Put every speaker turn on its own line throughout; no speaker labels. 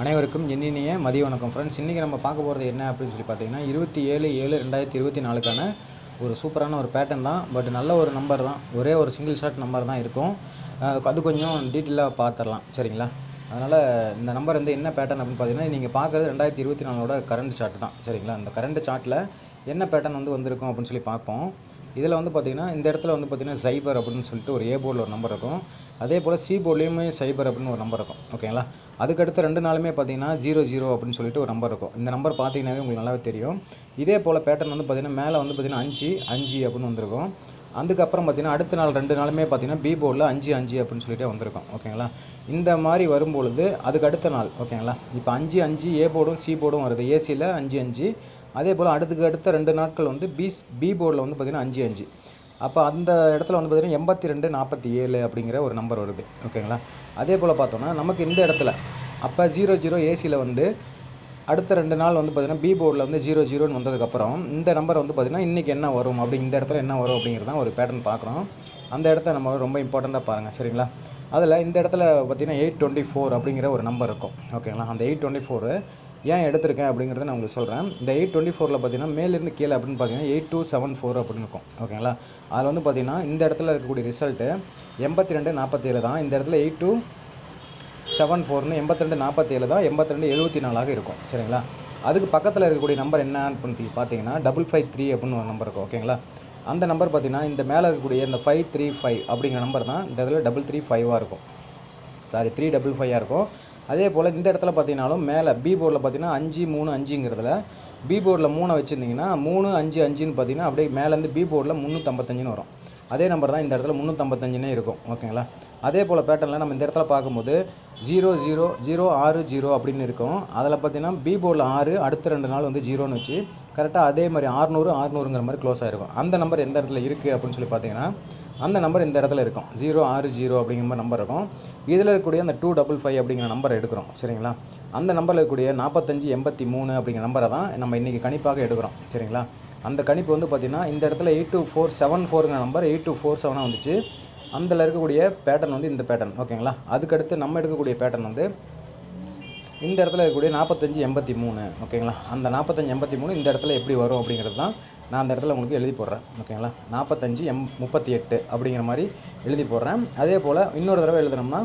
அனைவருக்கும் இனிய மதிய வணக்கம் ஃப்ரெண்ட்ஸ் இன்றைக்கி நம்ம பார்க்க போகிறது என்ன அப்படின்னு சொல்லி பார்த்தீங்கன்னா இருபத்தி ஏழு ஏழு ரெண்டாயிரத்தி இருபத்தி நாலுக்கான ஒரு சூப்பரான ஒரு பேட்டர்ன் தான். பட் நல்ல ஒரு நம்பர் தான். ஒரே ஒரு சிங்கிள் ஷாட் நம்பர் தான் இருக்கும். அது கொஞ்சம் டீட்டெயிலாக பார்த்துடலாம். சரிங்களா? அதனால் இந்த நம்பர் வந்து என்ன பேட்டர்ன் அப்படின்னு பார்த்தீங்கன்னா நீங்கள் பார்க்குறது ரெண்டாயிரத்தி இருபத்தி நாலோட கரண்ட் சார்ட் தான். சரிங்களா? அந்த கரண்ட் சார்ட்டில் என்ன பேட்டர்ன் வந்து வந்திருக்கும் அப்படின்னு சொல்லி பார்ப்போம். இதில் வந்து பார்த்திங்கன்னா இந்த இடத்துல வந்து பார்த்திங்கன்னா சைபர் அப்படின்னு சொல்லிட்டு ஒரு ஏ போர்டில் ஒரு நம்பர் இருக்கும். அதே போல் சி போர்ட்லேயுமே சைபர் அப்படின்னு ஒரு நம்பர் இருக்கும். ஓகேங்களா அதுக்கடுத்து ரெண்டு நாளுமே பார்த்தீங்கன்னா ஜீரோ ஜீரோ அப்படின்னு சொல்லிட்டு ஒரு நம்பர் இருக்கும். இந்த நம்பர் பார்த்திங்கனாவே உங்களுக்கு நல்லாவே தெரியும். இதே போல் பேட்டர்ன் வந்து பார்த்திங்கன்னா மேலே வந்து பார்த்திங்கன்னா அஞ்சு அஞ்சு அப்படின்னு வந்திருக்கும். அதுக்கப்புறம் பார்த்தீங்கன்னா அடுத்த நாள் ரெண்டு நாளுமே பார்த்தீங்கன்னா பி போர்டில் அஞ்சு அஞ்சு அப்படின்னு சொல்லிட்டு வந்திருக்கும். ஓகேங்களா? இந்த மாதிரி வரும்பொழுது அதுக்கு அடுத்த நாள் ஓகேங்களா? இப்போ அஞ்சு அஞ்சு ஏ போர்டும் சி போர்டும் வருது ஏசியில் அஞ்சு அஞ்சு. அதே போல் அடுத்துக்கு அடுத்த ரெண்டு நாட்கள் வந்து பி பி போர்டில் வந்து பார்த்திங்கன்னா அஞ்சு அஞ்சு. அப்போ அந்த இடத்துல வந்து பார்த்திங்கன்னா எண்பத்தி ரெண்டு நாற்பத்தி ஏழு அப்படிங்கிற ஒரு நம்பர் வருது. ஓகேங்களா? அதே போல் பார்த்தோன்னா நமக்கு இந்த இடத்துல அப்போ ஜீரோ ஜீரோ ஏசியில் வந்து அடுத்த ரெண்டு நாள் வந்து பார்த்திங்கன்னா பி போர்டில் வந்து ஜீரோ ஜீரோன்னு வந்ததுக்கப்புறம் இந்த நம்பர் வந்து பார்த்திங்கன்னா இன்றைக்கி என்ன வரும் அப்படி இந்த இடத்துல என்ன வரும் அப்படிங்கிறது தான் ஒரு பேட்டர்ன் பார்க்குறோம். அந்த இடத்த நம்ம ரொம்ப இம்பார்ட்டண்ட்டாக பாருங்கள் சரிங்களா? அதில் இந்த இடத்துல பார்த்திங்கன்னா எயிட் டுவெண்ட்டி ஃபோர் அப்படிங்கிற ஒரு நம்பர் இருக்கும். ஓகேங்களா அந்த எயிட் டுவெண்ட்டி ஃபோரு ஏன் எடுத்திருக்கேன் அப்படிங்கிறத நான் உங்களுக்கு சொல்கிறேன் இந்த எயிட் டுவெண்ட்டி ஃபோரில் பார்த்தீங்கன்னா மேலேருந்து கீழே அப்படின்னு பார்த்தீங்கன்னா எயிட் டூ செவன் ஃபோர் அப்படின்னு இருக்கும். ஓகேங்களா அதில் வந்து பார்த்தீங்கன்னா இந்த இடத்துல இருக்கக்கூடிய ரிசல்ட்டு எண்பத்தி ரெண்டு நாற்பத்தேழு தான். இந்த இடத்துல எயிட் டூ செவன் ஃபோர்னு எண்பத்திரெண்டு நாற்பத்தேழு தான் எண்பத்திரெண்டு எழுபத்தி நாலாக இருக்கும். சரிங்களா? அதுக்கு பக்கத்தில் இருக்கக்கூடிய நம்பர் என்ன அப்படின்னு பார்த்தீங்கன்னா டபுள் ஃபைவ் த்ரீ அப்படின்னு ஒரு நம்பர் இருக்கும் ஓகேங்களா அந்த நம்பர் பார்த்தீங்கன்னா இந்த மேலே இருக்கக்கூடிய இந்த ஃபைவ் த்ரீ ஃபைவ் அப்படிங்கிற நம்பர் தான் இந்த இதில் டபுள் த்ரீ ஃபைவாக இருக்கும். சாரி த்ரீ டபுள் ஃபைவாக இருக்கும். அதே போல் இந்த இடத்துல பார்த்தீங்கனாலும் மேலே பி போர்டில் பார்த்தீங்கன்னா அஞ்சு மூணு அஞ்சுங்கிறதுல பி போர்டில் மூணை வச்சுருந்தீங்கன்னா மூணு அஞ்சு அஞ்சுன்னு பார்த்தீங்கன்னா அப்படியே மேலேருந்து பி போர்டில் முந்நூற்றம்பத்தஞ்சுன்னு வரும். அதே நம்பர் தான் இந்த இடத்துல முந்நூற்றம்பத்தஞ்சுனே இருக்கும். ஓகேங்களா? அதே போல் பேட்டர்னில் நம்ம இந்த இடத்துல பார்க்கும்போது ஜீரோ ஜீரோ ஜீரோ ஆறு ஜீரோ அப்படின்னு இருக்கும். அதில் பார்த்தீங்கன்னா பி போர்டில் ஆறு அடுத்த ரெண்டு நாள் வந்து ஜீரோன்னு வச்சு கரெக்டாக அதே மாதிரி ஆறுநூறு ஆறுநூறுங்கிற மாதிரி க்ளோஸ் ஆகிருக்கும் அந்த நம்பர் எந்த இடத்துல இருக்குது அப்படின்னு சொல்லி பார்த்தீங்கன்னா அந்த நம்பர் இந்த இடத்துல இருக்கும். ஜீரோ ஆறு ஜீரோ அப்படிங்கிற மாதிரி நம்பர் இருக்கும். இதில் இருக்கக்கூடிய அந்த டூ டபுள் ஃபைவ் அப்படிங்கிற நம்பர் எடுக்கிறோம். சரிங்களா? அந்த நம்பரில் இருக்கக்கூடிய நாற்பத்தஞ்சு எண்பத்தி மூணு அப்படிங்கிற நம்பரை தான் நம்ம இன்றைக்கி கணிப்பாக எடுக்கிறோம். சரிங்களா? அந்த கணிப்பு வந்து பார்த்திங்கன்னா இந்த இடத்துல எயிட் டூ ஃபோர் செவன் ஃபோருங்கிற நம்பர் எயிட் டூ ஃபோர் செவனாக வந்துச்சு. அதில் இருக்கக்கூடிய பேட்டர்ன் வந்து இந்த பேட்டர்ன் ஓகேங்களா? அதுக்கடுத்து நம்ம எடுக்கக்கூடிய பேட்டர்ன் வந்து இந்த இடத்துல இருக்கக்கூடிய நாற்பத்தஞ்சு எண்பத்தி மூணு ஓகேங்களா? அந்த நாற்பத்தஞ்சு எண்பத்தி மூணு இந்த இடத்துல எப்படி வரும் அப்படிங்கிறது தான் நான் அந்த இடத்துல உங்களுக்கு எழுதி போடுறேன் ஓகேங்களா? நாற்பத்தஞ்சு எம் முப்பத்தி எட்டு அப்படிங்கிற மாதிரி எழுதி போடுறேன். அதே போல் இன்னொரு தடவை எழுதுனோம்னா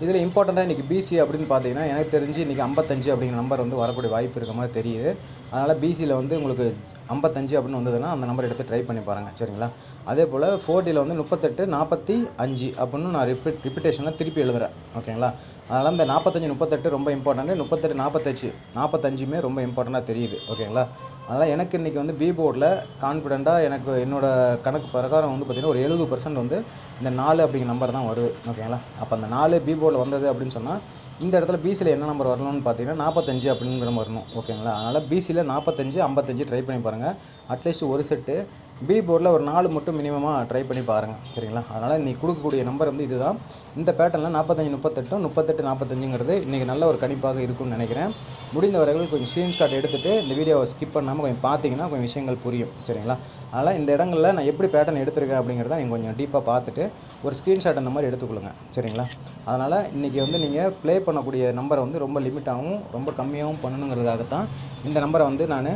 இதில் இம்பார்ட்டண்ட்டாக இன்றைக்கி பிசி அப்படின்னு பார்த்தீங்கன்னா எனக்கு தெரிஞ்சு இன்றைக்கி ஐம்பத்தஞ்சு அப்படிங்கிற நம்பர் வந்து வரக்கூடிய வாய்ப்பு இருக்க மாதிரி தெரியுது. அதனால் பிசியில் வந்து உங்களுக்கு ஐம்பத்தஞ்சு அப்படின்னு வந்ததுன்னா அந்த நம்பர் எடுத்து ட்ரை பண்ணி பாருங்கள் சரிங்களா? அதே போல் ஃபோர்ட்டியில் வந்து முப்பத்தெட்டு நாற்பத்தி அஞ்சு அப்படின்னு நான் ரிப்பீட் ரிப்பீட்டேஷனில் திருப்பி எழுதுகிறேன் ஓகேங்களா அதனால் இந்த நாற்பத்தஞ்சு முப்பத்தெட்டு ரொம்ப இம்பார்ட்டண்ட்டு முப்பத்தெட்டு நாற்பத்தஞ்சு நாற்பத்தஞ்சுமே ரொம்ப இம்பார்ட்டண்ட்டாக தெரியுது. ஓகேங்களா அதனால் எனக்கு இன்றைக்கி வந்து பி போர்டில் கான்ஃபிடெண்ட்டாக எனக்கு என்னோடய கணக்கு பிரகாரம் வந்து பார்த்திங்கன்னா ஒரு எழுபது பர்சன்ட் வந்து இந்த நாலு அப்படிங்கிற நம்பர் தான் வருது. ஓகேங்களா அப்போ அந்த நாலு பி போர்டில் வந்தது அப்படின்னு சொன்னால் இந்த இடத்துல பிசியில் என்ன நம்பர் வரணும்னு பார்த்தீங்கன்னா நாற்பத்தஞ்சு அப்படிங்கிற வரணும். ஓகேங்களா அதனால் பிசியில் நாற்பத்தஞ்சு ஐம்பத்தஞ்சு ட்ரை பண்ணி பாருங்கள் அட்லீஸ்ட் ஒரு செட்டு பி போர்டில் ஒரு நாலு மட்டும் மினிமமாக ட்ரை பண்ணி பாருங்கள் சரிங்களா? அதனால் இன்றைக்கி கொடுக்கக்கூடிய நம்பர் வந்து இதுதான். இந்த பேட்டர்னில் நாற்பத்தஞ்சு முப்பத்தெட்டும் முப்பத்தெட்டு நாற்பத்தஞ்சுங்கிறது இன்றைக்கி நல்ல ஒரு கணிப்பாக இருக்கும்னு நினைக்கிறேன். முடிந்தவர்கள் கொஞ்சம் ஸ்க்ரீன்ஷாட் எடுத்துகிட்டு இந்த வீடியோவை ஸ்கிப் பண்ணாமல் கொஞ்சம் பார்த்தீங்கன்னா கொஞ்சம் விஷயங்கள் புரியும் சரிங்களா? அதனால் இந்த இடங்களில் நான் எப்படி பேட்டர்ன் எடுத்திருக்கேன் அப்படிங்கிறத நீங்கள் கொஞ்சம் டீப்பாக பார்த்துட்டு ஒரு ஸ்க்ரீன்ஷாட் அந்த மாதிரி எடுத்துக்கொள்ளுங்க சரிங்களா? அதனால் இன்றைக்கி வந்து நீங்கள் ப்ளே பண்ணக்கூடிய நம்பரை வந்து ரொம்ப லிமிட்டாகவும் ரொம்ப கம்மியாகவும் பண்ணணுங்கிறதுக்காகத்தான் இந்த நம்பரை வந்து நான்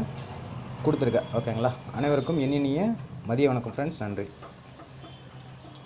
கொடுத்துருக்கேன் ஓகேங்களா அனைவருக்கும் இனிய மதிய வணக்கம் ஃப்ரெண்ட்ஸ் நன்றி.